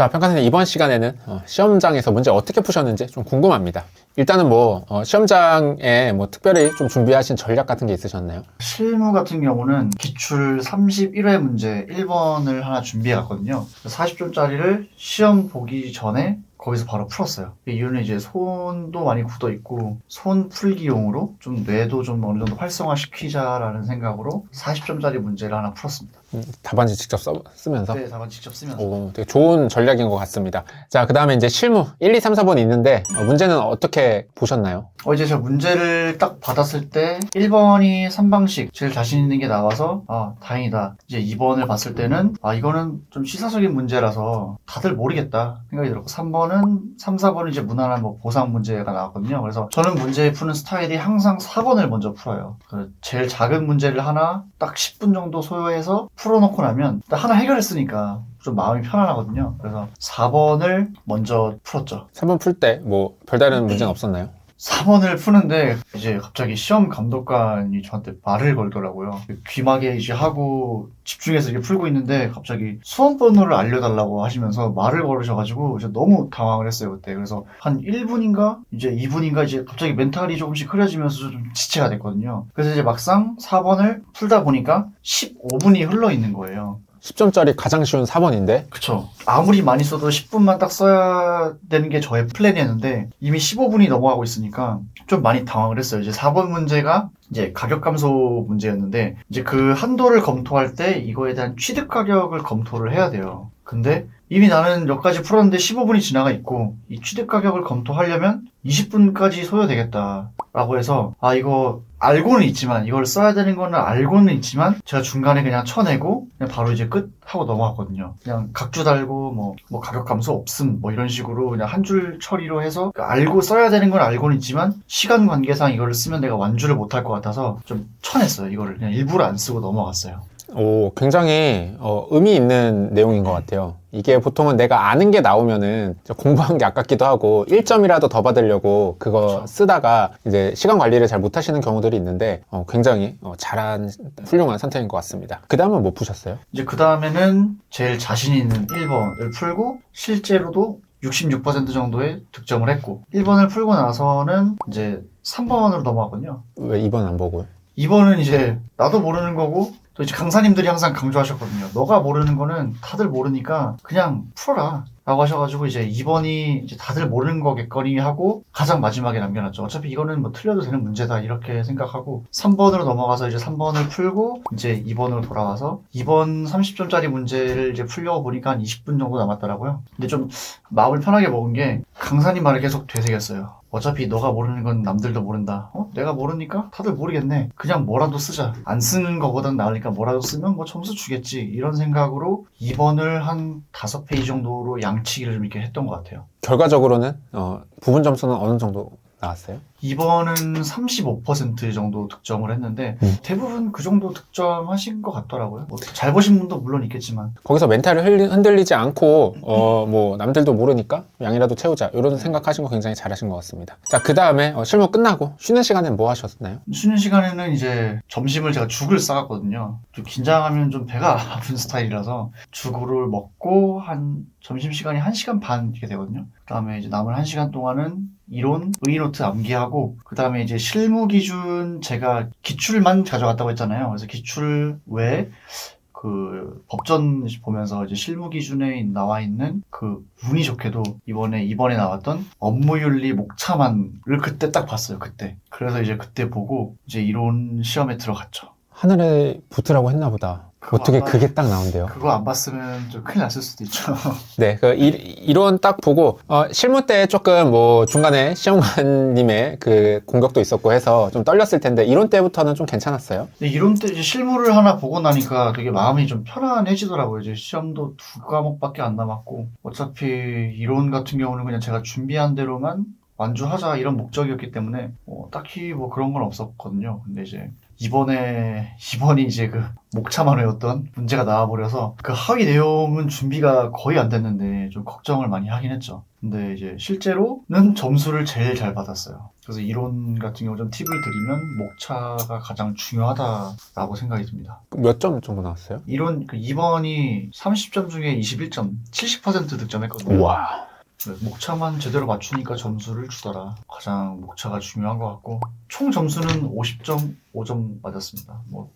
자, 평가사님 이번 시간에는 어, 시험장에서 문제 어떻게 푸셨는지 좀 궁금합니다. 일단은 뭐 어, 시험장에 뭐 특별히 좀 준비하신 전략 같은 게 있으셨나요? 실무 같은 경우는 기출 31회 문제 1번을 하나 준비해 갔거든요. 40점짜리를 시험 보기 전에 거기서 바로 풀었어요. 그 이유는 이제 손도 많이 굳어 있고 손 풀기용으로 좀 뇌도 좀 어느 정도 활성화 시키자라는 생각으로 40점짜리 문제를 하나 풀었습니다. 음, 답안지 직접 써- 쓰면서 네, 답안 직접 쓰면서. 오, 되게 좋은 전략인 것 같습니다. 자, 그 다음에 이제 실무 1, 2, 3, 4번 있는데 어, 문제는 어떻게 보셨나요? 어, 이제 제가 문제를 딱 받았을 때 1번이 3방식 제일 자신 있는 게 나와서 아 다행이다 이제 2번을 봤을 때는 아 이거는 좀 시사적인 문제라서 다들 모르겠다 생각이 들었고 3번은 3, 4번은 이제 무난한 뭐 보상 문제가 나왔거든요 그래서 저는 문제 푸는 스타일이 항상 4번을 먼저 풀어요 그 제일 작은 문제를 하나 딱 10분 정도 소요해서 풀어놓고 나면 하나 해결했으니까 좀 마음이 편안하거든요. 그래서 4번을 먼저 풀었죠. 3번 풀 때 뭐 별다른 문제는 없었나요? 4번을 푸는데 이제 갑자기 시험 감독관이 저한테 말을 걸더라고요. 귀마개 이제 하고 집중해서 이렇게 풀고 있는데 갑자기 수험 번호를 알려달라고 하시면서 말을 걸으셔가지고 이제 너무 당황을 했어요 그때. 그래서 한 1분인가 이제 2분인가 이제 갑자기 멘탈이 조금씩 흐려지면서 좀 지체가 됐거든요. 그래서 이제 막상 4번을 풀다 보니까 15분이 흘러 있는 거예요. 10점짜리 가장 쉬운 4번인데 그쵸. 아무리 많이 써도 10분만 딱 써야 되는 게 저의 플랜이었는데 이미 15분이 넘어가고 있으니까 좀 많이 당황을 했어요. 이제 4번 문제가 이제 가격 감소 문제였는데 이제 그 한도를 검토할 때 이거에 대한 취득 가격을 검토를 해야 돼요. 근데 이미 나는 몇 가지 풀었는데 15분이 지나가 있고 이 취득 가격을 검토하려면 20분까지 소요되겠다 라고 해서 아 이거 알고는 있지만 이걸 써야 되는 거는 알고는 있지만 제가 중간에 그냥 쳐내고 그냥 바로 이제 끝 하고 넘어갔거든요. 그냥 각주 달고 뭐, 뭐 가격 감소 없음 뭐 이런 식으로 그냥 한 줄 처리로 해서 그 알고 써야 되는 건 알고는 있지만 시간 관계상 이거를 쓰면 내가 완주를 못할 것 같아서 좀 쳐냈어요. 이거를 그냥 일부러 안 쓰고 넘어갔어요. 오, 굉장히 어, 의미 있는 내용인 것 같아요. 이게 보통은 내가 아는 게 나오면은 저 공부한 게 아깝기도 하고 1점이라도 더 받으려고 그거 그쵸. 쓰다가 이제 시간 관리를 잘 못하시는 경우들이 있는데 어, 굉장히 어, 잘한 훌륭한 선택인 것 같습니다. 그 다음은 뭐 푸셨어요? 이제 그 다음에는 제일 자신 있는 1번을 풀고 실제로도 66% 정도의 득점을 했고 1번을 풀고 나서는 이제 3번으로 넘어갔거든요. 왜 2번 안 보고요? 2번은 이제 나도 모르는 거고 또 이제 강사님들이 항상 강조하셨거든요. 너가 모르는 거는 다들 모르니까 그냥 풀어라. 라고 하셔가지고 이제 2번이 이제 다들 모르는 거겠거니 하고 가장 마지막에 남겨놨죠. 어차피 이거는 뭐 틀려도 되는 문제다 이렇게 생각하고 3번으로 넘어가서 이제 3번을 풀고 이제 2번으로 돌아와서 2번 30점짜리 문제를 이제 풀려고 보니까 한 20분 정도 남았더라고요. 근데 좀 마음을 편하게 먹은 게 강사님 말을 계속 되새겼어요. 어차피 너가 모르는 건 남들도 모른다. 어? 내가 모르니까 다들 모르겠네. 그냥 뭐라도 쓰자. 안 쓰는 거보단 나으니까 뭐라도 쓰면 뭐 점수 주겠지. 이런 생각으로 2번을 한 5페이지 정도로 양치기를 좀 이렇게 했던 것 같아요. 결과적으로는 어, 부분 점수는 어느 정도 나왔어요? 2번은 35% 정도 득점을 했는데 음. 대부분 그 정도 득점하신 것 같더라고요. 뭐잘 보신 분도 물론 있겠지만 거기서 멘탈을 흘리- 흔들리지 않고 어, 뭐 남들도 모르니까 양이라도 채우자 이런 생각하신 거 굉장히 잘하신 것 같습니다. 자, 그 다음에 어, 실무 끝나고 쉬는 시간엔 뭐 하셨나요? 쉬는 시간에는 이제 점심을 제가 죽을 싸갔거든요. 좀 긴장하면 좀 배가 아픈 스타일이라서 죽을 먹고 한 점심 시간이 1시간 반 이렇게 되거든요. 그다음에 이제 남은 1시간 동안은 이론, 의노트 암기하고 그 다음에 이제 실무 기준 제가 기출만 가져갔다고 했잖아요. 그래서 기출 외에 그 법전 보면서 이제 실무 기준에 나와 있는 그 운이 좋게도 이번에 이번에 나왔던 업무윤리 목차만을 그때 딱 봤어요. 그때. 그래서 이제 그때 보고 이제 이론 시험에 들어갔죠. 하늘에 붙으라고 했나 보다. 어떻게 그게 딱 나온대요? 그거 안 봤으면 좀 큰일 났을 수도 있죠. 네, 그 이, 이론 딱 보고 어, 실무 때 조금 뭐 중간에 시험관님의 그 공격도 있었고 해서 좀 떨렸을 텐데 이론 때부터는 좀 괜찮았어요. 근데 이론 때 이제 실무를 하나 보고 나니까 되게 마음이 좀 편안해지더라고요. 이제 시험도 두 과목밖에 안 남았고 어차피 이론 같은 경우는 그냥 제가 준비한 대로만 완주하자 이런 목적이었기 때문에 뭐 딱히 뭐 그런 건 없었거든요. 근데 이제 이번에 이번이 이제 그 목차만회였던 문제가 나와버려서 그 하위 내용은 준비가 거의 안 됐는데 좀 걱정을 많이 하긴 했죠. 근데 이제 실제로는 점수를 제일 잘 받았어요. 그래서 이론 같은 경우 좀 팁을 드리면 목차가 가장 중요하다라고 생각이 듭니다. 몇 점 정도 나왔어요? 이론 그 2번이 30점 중에 21점, 70% 득점했거든요. 우와. 네, 목차만 제대로 맞추니까 점수를 주더라. 가장 목차가 중요한 것 같고 총 점수는 50.5점 맞았습니다. 뭐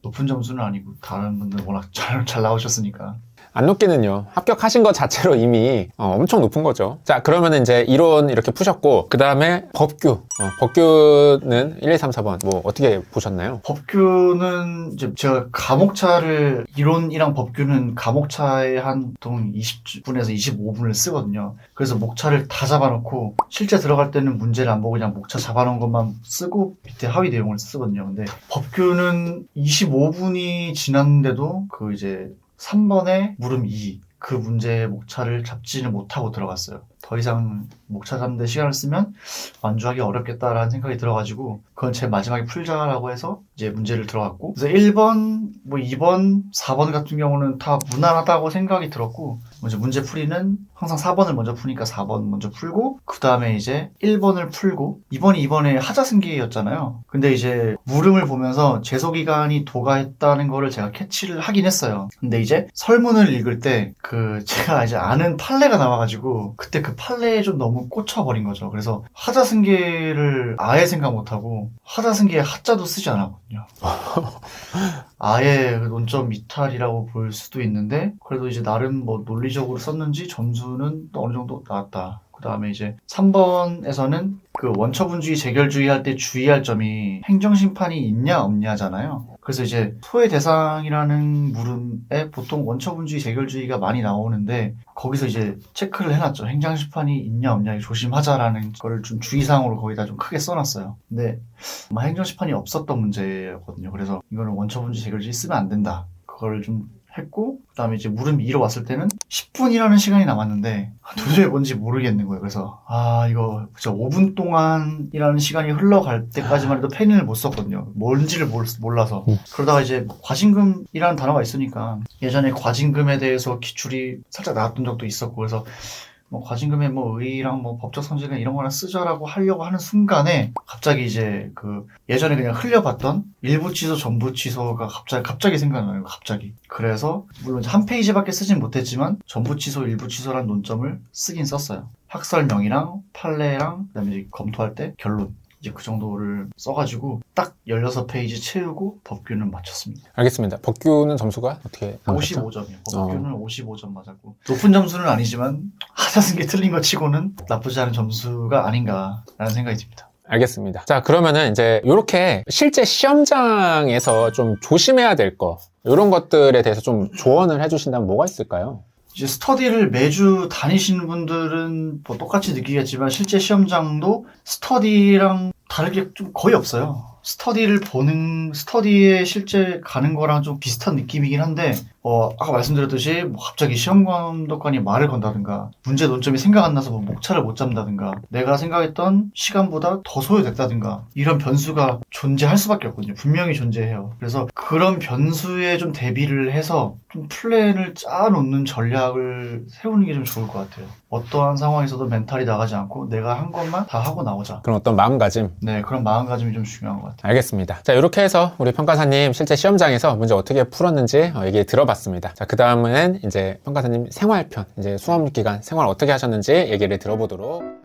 높은 점수는 아니고 다른 분들 워낙 잘, 잘 나오셨으니까 안 높기는요. 합격하신 것 자체로 이미 어, 엄청 높은 거죠. 자, 그러면 이제 이론 이렇게 푸셨고, 그 다음에 법규. 어, 법규는 1, 2, 3, 4번 뭐 어떻게 보셨나요? 법규는 이제 제가 과목차를 이론이랑 법규는 과목차에 한 보통 20분에서 25분을 쓰거든요. 그래서 목차를 다 잡아놓고 실제 들어갈 때는 문제를 안 보고 그냥 목차 잡아놓은 것만 쓰고 밑에 하위 내용을 쓰거든요. 근데 법규는 25분이 지났는데도 그 이제 3번에 물음 2. 그 문제의 목차를 잡지는 못하고 들어갔어요. 더 이상 목차 잡는데 시간을 쓰면 완주하기 어렵겠다라는 생각이 들어가지고 그건 제 마지막에 풀자라고 해서 이제 문제를 들어갔고 그래서 1번, 뭐 2번, 4번 같은 경우는 다 무난하다고 생각이 들었고 먼저 문제 풀이는 항상 4번을 먼저 푸니까 4번 먼저 풀고 그 다음에 이제 1번을 풀고 2번이 2번에 하자승계였잖아요. 근데 이제 물음을 보면서 제소기간이 도가했다는 거를 제가 캐치를 하긴 했어요. 근데 이제 설문을 읽을 때 그 제가 이제 아는 판례가 나와가지고 그때 그 판례에 좀 너무 꽂혀버린 거죠. 그래서 하자승계를 아예 생각 못하고 하자승계에 하자도 쓰지 않았거든요. 아예 그 논점 이탈이라고 볼 수도 있는데 그래도 이제 나름 뭐 논리적으로 썼는지 점수는 또 어느 정도 나왔다. 그 다음에 이제 3번에서는 그 원처분주의 재결주의 할 때 주의할 점이 행정심판이 있냐 없냐잖아요. 그래서 이제 소외 대상이라는 물음에 보통 원처분주의 재결주의가 많이 나오는데 거기서 이제 체크를 해놨죠. 행정심판이 있냐 없냐 조심하자라는 거를 좀 주의사항으로 거기다 좀 크게 써놨어요. 근데 아마 행정심판이 없었던 문제였거든요. 그래서 이거는 원처분주의 재결주의 쓰면 안 된다. 그거를 좀 했고 그다음에 이제 물음 2로 왔을 때는 10분이라는 시간이 남았는데 도저히 뭔지 모르겠는 거예요. 그래서 아 이거 진짜 5분 동안이라는 시간이 흘러갈 때까지만 해도 펜을 못 썼거든요. 뭔지를 몰, 몰라서 음. 그러다가 이제 과징금이라는 단어가 있으니까 예전에 과징금에 대해서 기출이 살짝 나왔던 적도 있었고 그래서 뭐 과징금에 뭐 의의랑 뭐 법적 성질이나 이런 거나 쓰자라고 하려고 하는 순간에 갑자기 이제 그 예전에 그냥 흘려봤던 일부 취소 전부 취소가 갑자기 갑자기 생각나요 갑자기. 그래서 물론 한 페이지밖에 쓰진 못했지만 전부 취소 일부 취소란 논점을 쓰긴 썼어요. 학설명이랑 판례랑 그다음에 검토할 때 결론 이제 그 정도를 써가지고 딱 16페이지 채우고 법규는 마쳤습니다. 알겠습니다. 법규는 점수가 어떻게 나왔죠? 55점이요. 법규는 55점 맞았고 높은 점수는 아니지만 하자승계 틀린 거 치고는 나쁘지 않은 점수가 아닌가라는 생각이 듭니다. 알겠습니다. 자, 그러면은 이제 이렇게 실제 시험장에서 좀 조심해야 될 거, 이런 것들에 대해서 좀 조언을 해주신다면 뭐가 있을까요? 이제 스터디를 매주 다니시는 분들은 뭐 똑같이 느끼겠지만 실제 시험장도 스터디랑 다르게 좀 거의 없어요. 스터디를 보는 스터디에 실제 가는 거랑 좀 비슷한 느낌이긴 한데 어, 아까 말씀드렸듯이 뭐 갑자기 시험 감독관이 말을 건다든가 문제 논점이 생각 안 나서 뭐 목차를 못 잡는다든가 내가 생각했던 시간보다 더 소요됐다든가 이런 변수가 존재할 수밖에 없거든요. 분명히 존재해요. 그래서 그런 변수에 좀 대비를 해서 좀 플랜을 짜놓는 전략을 세우는 게 좀 좋을 것 같아요. 어떠한 상황에서도 멘탈이 나가지 않고 내가 한 것만 다 하고 나오자. 그런 어떤 마음가짐. 네, 그런 마음가짐이 좀 중요한 것 같아요. 알겠습니다. 자, 이렇게 해서 우리 평가사님 실제 시험장에서 문제 어떻게 풀었는지 어, 얘기 들어봤 습니다. 자, 그 다음은 이제 평가사님 생활편, 이제 수험 기간 생활 어떻게 하셨는지 얘기를 들어보도록